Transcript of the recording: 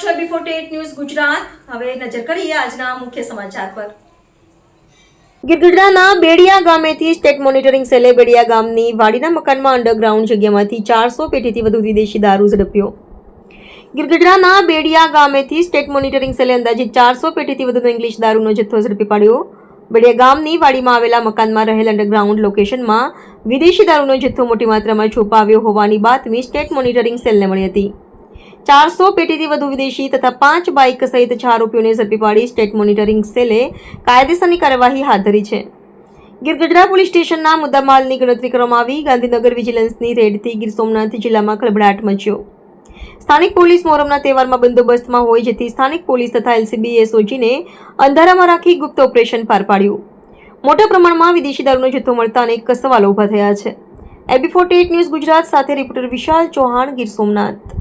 છો before TET news Gujarat. હવે નજર કરીએ આજના મુખ્ય સમાચાર પર. ગિરગઢડાના બેડિયા ગામેથી સ્ટેટ મોનિટરિંગ સેલે બેડિયા ગામની વાડીના મકાનમાં અંડરગ્રાઉન્ડ જગ્યામાંથી ચારસો પેટીથી વધુ વિદેશી દારૂ ઝડપ્યો. ગિરગઢડાના બેડિયા ગામેથી સ્ટેટ મોનિટરિંગ સેલે અંદાજે ચારસો પેટીથી વધુનો ઇંગ્લિશ દારૂનો જથ્થો ઝડપી પાડ્યો. બેડિયા ગામની વાડીમાં આવેલા મકાનમાં રહેલ અંડરગ્રાઉન્ડ લોકેશનમાં વિદેશી દારૂનો જથ્થો મોટી માત્રામાં છુપાવ્યો હોવાની બાતમી સ્ટેટ મોનિટરિંગ સેલને મળી હતી. ચારસો પેટીથી વધુ વિદેશી તથા પાંચ બાઇક સહિત છ આરોપીઓને ઝડપી પાડી સ્ટેટ મોનિટરિંગ સેલે કાયદેસરની કાર્યવાહી હાથ ધરી છે. ગિરગઢડા પોલીસ સ્ટેશનના મુદ્દામાલની ગણતરી કરવામાં આવી. ગાંધીનગર વિજિલન્સની રેડથી ગીર સોમનાથ જિલ્લામાં ખળભળાટ મચ્યો. સ્થાનિક પોલીસ મોહરમના તહેવારમાં બંદોબસ્તમાં હોય જેથી સ્થાનિક પોલીસ તથા એલસીબી એસઓજીને અંધારામાં રાખી ગુપ્ત ઓપરેશન પાર પાડ્યું. મોટા પ્રમાણમાં વિદેશી દારૂનો જથ્થો મળતા અનેક સવાલો ઊભા થયા છે. એબી ફોર્ટી ન્યૂઝ ગુજરાત સાથે રિપોર્ટર વિશાલ ચૌહાણ, ગીર સોમનાથ.